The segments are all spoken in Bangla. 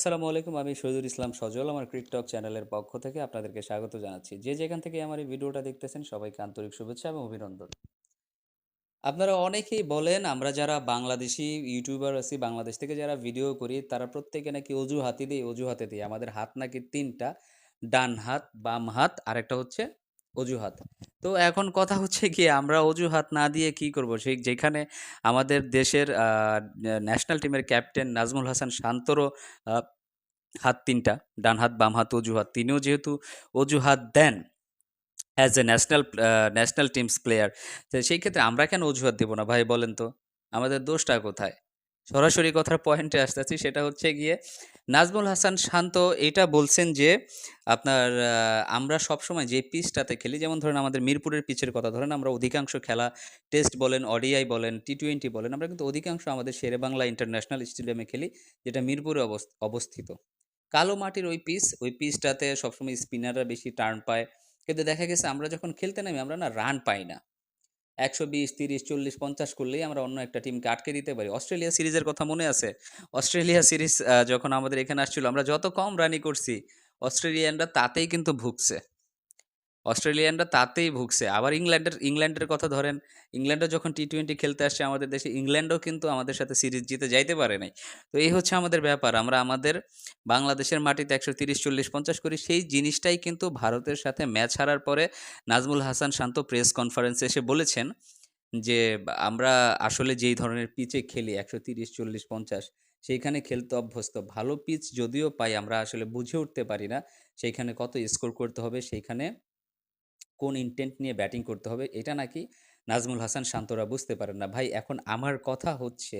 আসসালামু আলাইকুম, আমি শহীদুল ইসলাম সজল, আমার ক্রিকটক চ্যানেলের পক্ষ থেকে আপনাদেরকে স্বাগত জানাচ্ছি। যে যেখান থেকে আমার এই ভিডিওটা দেখতেছেন, সবাইকে আন্তরিক শুভেচ্ছা এবং অভিনন্দন। আপনারা অনেকেই বলেন, আমরা যারা বাংলাদেশি ইউটিউবার আছি, বাংলাদেশ থেকে যারা ভিডিও করি, তারা প্রত্যেকে নাকি অজু অজুহাতি দিই, অজুহাতে দিই। আমাদের হাত নাকি তিনটা, ডান হাত, বাম হাত, আরেকটা হচ্ছে অজুহাত। তো এখন কথা হচ্ছে কি, আমরা অজুহাত না দিয়ে কি করব? সেই যেখানে আমাদের দেশের ন্যাশনাল টিমের ক্যাপ্টেন নাজমুল হাসান শান্তরও হাত তিনটা, ডান হাত, বাম হাত অজুহাত। তিনিও যেহেতু অজুহাত দেন as a national national team's player তো সেই ক্ষেত্রে আমরা কেন অজুহাত দেবো না? ভাই বলেন তো, আমাদের দোষটা কোথায়? সরাসরি কথার পয়েন্টে আসতেছি, সেটা হচ্ছে গিয়ে নাজমুল হাসান শান্ত এটা বলছেন যে, আপনার আমরা সবসময় যে পিচটাতে খেলি, যেমন ধরেন আমাদের মিরপুরের পিচের কথা, ধরেন আমরা অধিকাংশ খেলা টেস্ট বলেন অডিআই বলেন টি টোয়েন্টি বলেন, আমরা কিন্তু অধিকাংশ আমাদের শেরেবাংলা ইন্টারন্যাশনাল স্টেডিয়ামে খেলি, যেটা মিরপুরে অবস- অবস্থিত। কালো মাটির ওই পিচ, ওই পিচটাতে সবসময় স্পিনাররা বেশি টার্ন পায়। কিন্তু দেখা গেছে, আমরা যখন খেলতে নামি, আমরা না রান পাই না। একশো বিশ, তিরিশ, চল্লিশ, পঞ্চাশ করলেই আমরা অন্য একটা টিমকে আটকে দিতে পারি। অস্ট্রেলিয়া সিরিজের কথা মনে আছে? অস্ট্রেলিয়া সিরিজ যখন আমাদের এখানে আসছিল, আমরা যত কম রানই করছি, অস্ট্রেলিয়ানরা তাতেই কিন্তু ভুগছে। অস্ট্রেলিয়ানরা তাতেই ভুগছে। আবার ইংল্যান্ডের ইংল্যান্ডের কথা ধরেন, ইংল্যান্ডও যখন টি টোয়েন্টি খেলতে আসছে আমাদের দেশে, ইংল্যান্ডও কিন্তু আমাদের সাথে সিরিজ জিতে যাইতে পারে নাই। তো এই হচ্ছে আমাদের ব্যাপার। আমরা আমাদের বাংলাদেশের মাটিতে একশো তিরিশ, চল্লিশ, পঞ্চাশ করি, সেই জিনিসটাই কিন্তু ভারতের সাথে ম্যাচ হারার পরে নাজমুল হাসান শান্ত প্রেস কনফারেন্সে এসে বলেছেন যে, আমরা আসলে যেই ধরনের পিচে খেলি, একশো তিরিশ, চল্লিশ, পঞ্চাশ, সেইখানে খেলতে অভ্যস্ত। ভালো পিচ যদিও পাই, আমরা আসলে বুঝে উঠতে পারি না, সেইখানে কত স্কোর করতে হবে, সেইখানে কোন ইন্টেন্ট নিয়ে ব্যাটিং করতে হবে, এটা নাকি নাজমুল হাসান শান্তরা বুঝতে পারেন না। ভাই, এখন আমার কথা হচ্ছে,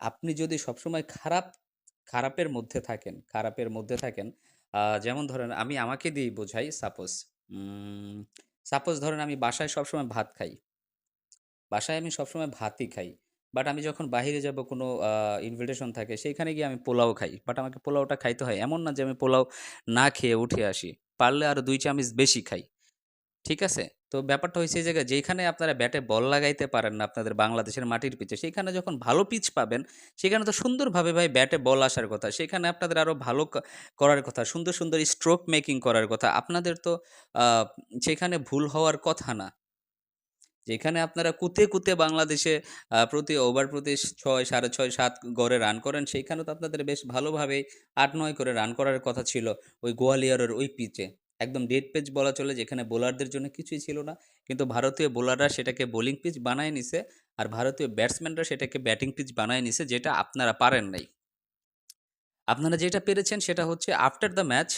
আপনি যদি সবসময় খারাপ, খারাপের মধ্যে থাকেন, খারাপের মধ্যে থাকেন যেমন ধরেন আমি আমাকে দিয়েই বোঝাই সাপোজ সাপোজ ধরেন আমি বাসায় সবসময় ভাত খাই, বাসায় আমি সবসময় ভাতই খাই বাট আমি যখন বাইরে যাব কোনো ইনভিটেশন থাকে, সেইখানে গিয়ে আমি পোলাও খাই বাট আমাকে পোলাওটা খাইতে হয়, এমন না যে আমি পোলাও না খেয়ে উঠে আসি, পারলে আরও দুই চামচ বেশি খাই। ঠিক আছে? তো ব্যাপারটা হয়েছে জায়গায় যেখানে আপনারা ব্যাটে বল লাগাইতে পারেন না আপনাদের বাংলাদেশের মাটির পিচে সেখানে যখন ভালো পিচ পাবেন, সেখানে তো সুন্দরভাবে ভাই ব্যাটে বল আসার কথা, সেখানে আপনাদের আরও ভালো করার কথা, সুন্দর সুন্দর স্ট্রোক মেকিং করার কথা, আপনাদের তো সেখানে ভুল হওয়ার কথা না। যেখানে আপনারা কুতে কুতে বাংলাদেশে প্রতি ওভার প্রতি ছয়, সাড়ে ছয়, সাত গড়ে রান করেন সেইখানে তো আপনাদের বেশ ভালোভাবে আট, নয় করে রান করার কথা ছিল ওই গোয়ালিয়রের ওই পিচে একদম ডেড পেজ বলা চলে, যেখানে বোলারদের জন্য কিছুই ছিল না। কিন্তু ভারতীয় বোলাররা সেটাকে বোলিং পিচ বানায় নিছে, আর ভারতীয় ব্যাটসম্যানরা সেটাকে ব্যাটিং পিচ বানায় নিছে, যেটা আপনারা পারেন নাই। আপনারা যেটা পেরেছেন সেটা হচ্ছে after the match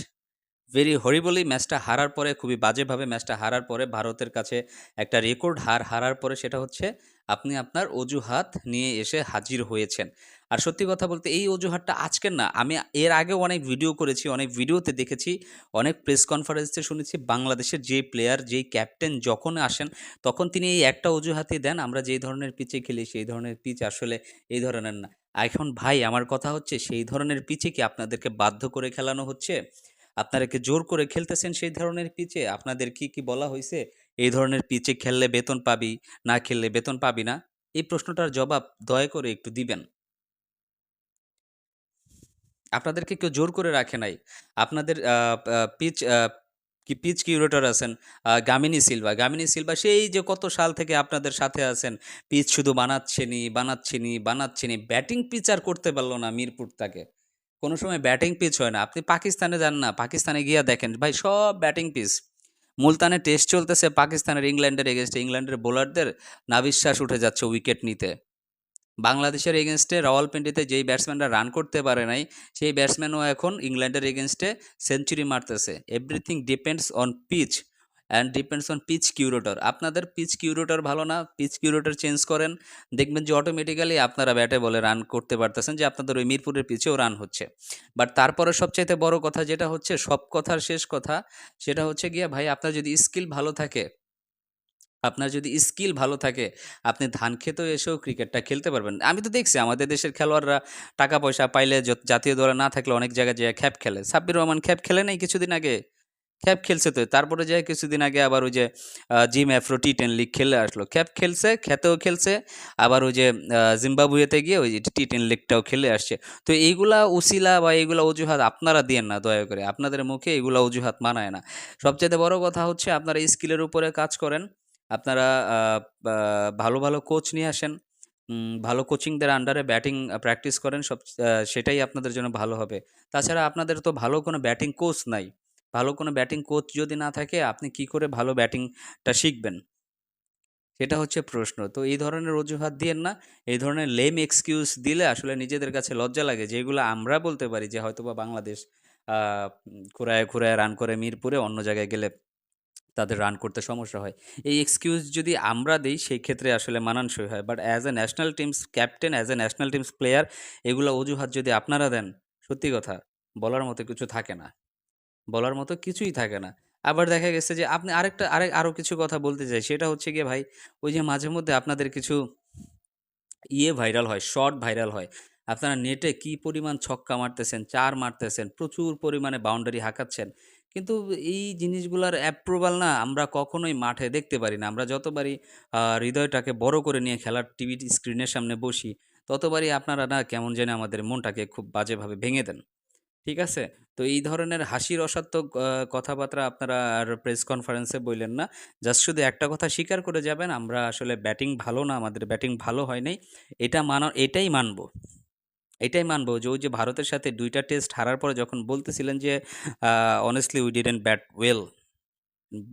very horribly ম্যাচটা হারার পরে, খুবই বাজেভাবে ম্যাচটা হারার পরে, ভারতের কাছে একটা রেকর্ড হার হারার পরে, সেটা হচ্ছে, আপনি আপনার অজুহাত নিয়ে এসে হাজির হয়েছেন। আর সত্যি কথা বলতে এই অজুহাতটা আজকের না, আমি এর আগেও অনেক ভিডিও করেছি, অনেক ভিডিওতে দেখেছি, অনেক প্রেস কনফারেন্সে শুনেছি বাংলাদেশের যে প্লেয়ার যেই ক্যাপ্টেন যখন আসেন, তখন তিনি এই একটা অজুহাতই দেন, আমরা যেই ধরনের পিচে খেলি, সেই ধরনের পিচ আসলে এই ধরনের না। এখন ভাই, আমার কথা হচ্ছে, সেই ধরনের পিচে কি আপনাদেরকে বাধ্য করে খেলানো হচ্ছে? আপনারা কি জোর করে খেলতেছেন সেই ধরনের পিচে আপনাদের কি কি বলা হয়েছে? এই ধরনের পিচে খেললে বেতন পাবি, না খেললে বেতন পাবি না? এই প্রশ্নটার জবাব দয়া করে একটু দিবেন। আপনাদেরকে কেউ জোর করে রাখে নাই। আপনাদের পিচ কি পিচ কিউরেটর আছেন গামিনী সিলভা। গামিনী সিলভা, সেই যে কত সাল থেকে আপনাদের সাথে আছেন, পিচ শুধু বানাচ্ছেনি বানাচ্ছেনি বানাচ্ছেনি ব্যাটিং পিচ আর করতে পারল না মিরপুর তাকে। কোনো সময় ব্যাটিং পিচ হয় না। আপনি পাকিস্তানে যান না, পাকিস্তানে গিয়া দেখেন, ভাই সব ব্যাটিং পিচ। মুলতানে টেস্ট চলতেছে, পাকিস্তানের ইংল্যান্ডের এগেনস্টে ইংল্যান্ডের বোলারদের নাবিশ্বাস উঠে যাচ্ছে উইকেট নিতে। বাংলাদেশের এগেনস্টে রাওয়ালপিন্ডিতে যেই ব্যাটসম্যানরা রান করতে পারে নাই, সেই ব্যাটসম্যানও এখন ইংল্যান্ডের এগেনস্টে সেঞ্চুরি মারতেছে। Everything depends on pitch and depends on pitch curator আপনাদের পিচ কিউরেটর ভালো না? পিচ কিউরেটর চেঞ্জ করেন, দেখবেন যে অটোমেটিক্যালি আপনারা ব্যাটে বলে রান করতে পারতেছেন যে আপনাদের ওই মিরপুরের পিচেও রান হচ্ছে। বাট তারপরে সবচাইতে বড় কথা যেটা হচ্ছে, সব কথার শেষ কথা, সেটা হচ্ছে গিয়ে ভাই আপনার যদি স্কিল ভালো থাকে আপনার যদি স্কিল ভালো থাকে, আপনি ধান খেতেও এসেও ক্রিকেটটা খেলতে পারবেন। আমি তো দেখছি আমাদের দেশের খেলোয়াড়রা টাকা পয়সা পাইলে জাতীয় দলে না থাকলে অনেক জায়গায় যায় খ্যাপ খেলে। সাব্বির রহমান খ্যাপ খেলে নাই কিছুদিন আগে। ক্যাপ খেলছে তো, তারপরে যায় কিছুদিন আগে আবার ওই যে Zim Afro T ten league খেলে আসলো। ক্যাপ খেলছে, খেতেও খেলছে, আবার ওই যে জিম্বাবুয়েতে গিয়ে ওই যে টি টেন লিগটাও খেলে আসছে। তো এইগুলা উসিলা বা এইগুলা অজুহাত আপনারা দিয়েন না, দয়া করে। আপনাদের মুখে এগুলা অজুহাত মানায় না। সবচেয়ে বড় কথা হচ্ছে আপনারা স্কিলের উপরে কাজ করেন। আপনারা ভালো ভালো কোচ নিয়ে আসেন ভালো কোচিংদের আন্ডারে ব্যাটিং প্র্যাকটিস করেন, সব সেটাই আপনাদের জন্য ভালো হবে। তাছাড়া আপনাদের তো ভালো কোনো ব্যাটিং কোচ নাই। ভালো কোনো ব্যাটিং কোচ যদি না থাকে, আপনি কি করে ভালো ব্যাটিংটা শিখবেন? সেটা হচ্ছে প্রশ্ন। তো এই ধরনের অজুহাত দিয়েন না। এই ধরনের লেম এক্সকিউজ দিলে আসলে নিজেদের কাছে লজ্জা লাগে, যেগুলো আমরা বলতে পারি যে হয়তোবা বাংলাদেশ ঘুরায় ঘুরায় রান করে মিরপুরে অন্য জায়গায় গেলে তাদের রান করতে সমস্যা হয়। এই এক্সকিউজ যদি আমরা দিই সেই ক্ষেত্রে আসলে মানানসই হয়। But as a national team's captain as a national team's player এগুলো অজুহাত যদি আপনারা দেন, সত্যি কথা, বলার মতো কিছু থাকে না। বলার মতো কিছুই থাকে না। আবার দেখা গেছে যে, আপনি আরেকটা, আরেক আরও কিছু কথা বলতে চাই। সেটা হচ্ছে গিয়ে ভাই, ওই যে মাঝে মধ্যে আপনাদের কিছু ইয়ে ভাইরাল হয় শর্ট ভাইরাল হয়। আপনারা নেটে কি পরিমাণ ছক্কা মারতেছেন চার মারতেছেন প্রচুর পরিমাণে বাউন্ডারি হাঁকাচ্ছেন। কিন্তু এই জিনিসগুলোর অ্যাপ্রুভাল না আমরা কখনোই মাঠে দেখতে পারি না। আমরা যতবারই হৃদয়টাকে বড় করে নিয়ে খেলার টিভি স্ক্রিনের সামনে বসি ততবারই আপনারা না কেমন যেন আমাদের মনটাকে খুব বাজেভাবে ভেঙে দেন। ঠিক আছে? তো এই ধরনের হাসির রসাত্মক আহ, কথাবার্তা আপনারা আর প্রেস কনফারেন্সে বললেন না। জাস্ট শুধু একটা কথা স্বীকার করে যাবেন আমরা আসলে ব্যাটিং ভালো না আমাদের ব্যাটিং ভালো হয় নাই। এটা মানা এটাই মানবো। এটাই মানবো যে ওই যে ভারতের সাথে দুইটা টেস্ট হারার পরে যখন বলতেছিলেন যে honestly we didn't bat well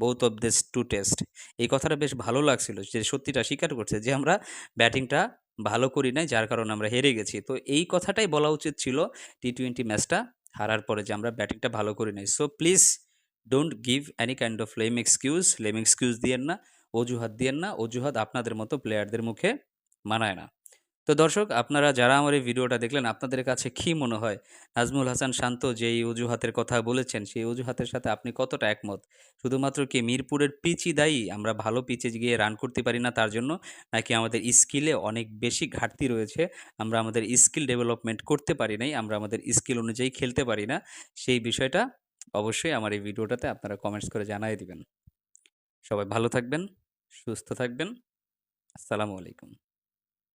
both of this two test এই কথাটা বেশ ভালো লাগছিল যে সত্যিটা স্বীকার করছে যে আমরা ব্যাটিংটা ভালো করি নাই, যার কারণে আমরা হেরে গেছি। তো এই কথাটাই বলা উচিত ছিল টি টোয়েন্টি ম্যাচটা হারার পরে যে আমরা ব্যাটিংটা ভালো করি নাই। So please don't give any kind of lame excuse lame excuse দিয়েন না, অজুহাত দিয়েন না, অজুহাত আপনাদের মতো প্লেয়ারদের মুখে মানায় না। তো দর্শক, আপনারা যারা আমার এই ভিডিওটা দেখলেন, আপনাদের কাছে কী মনে হয়? নাজমুল হাসান শান্ত যেই অজুহাতের কথা বলেছেন, সেই অজুহাতের সাথে আপনি কতটা একমত? শুধুমাত্র কি মিরপুরের পিচই দায়ী? আমরা ভালো পিচে গিয়ে রান করতে পারি না তার জন্য, নাকি আমাদের স্কিলে অনেক বেশি ঘাটতি রয়েছে? আমরা আমাদের স্কিল ডেভেলপমেন্ট করতে পারি নাই, আমরা আমাদের স্কিল অনুযায়ী খেলতে পারি না, সেই বিষয়টা অবশ্যই আমার এই ভিডিওটাতে আপনারা কমেন্টস করে জানাই দিবেন। সবাই ভালো থাকবেন, সুস্থ থাকবেন। আসসালামু আলাইকুম।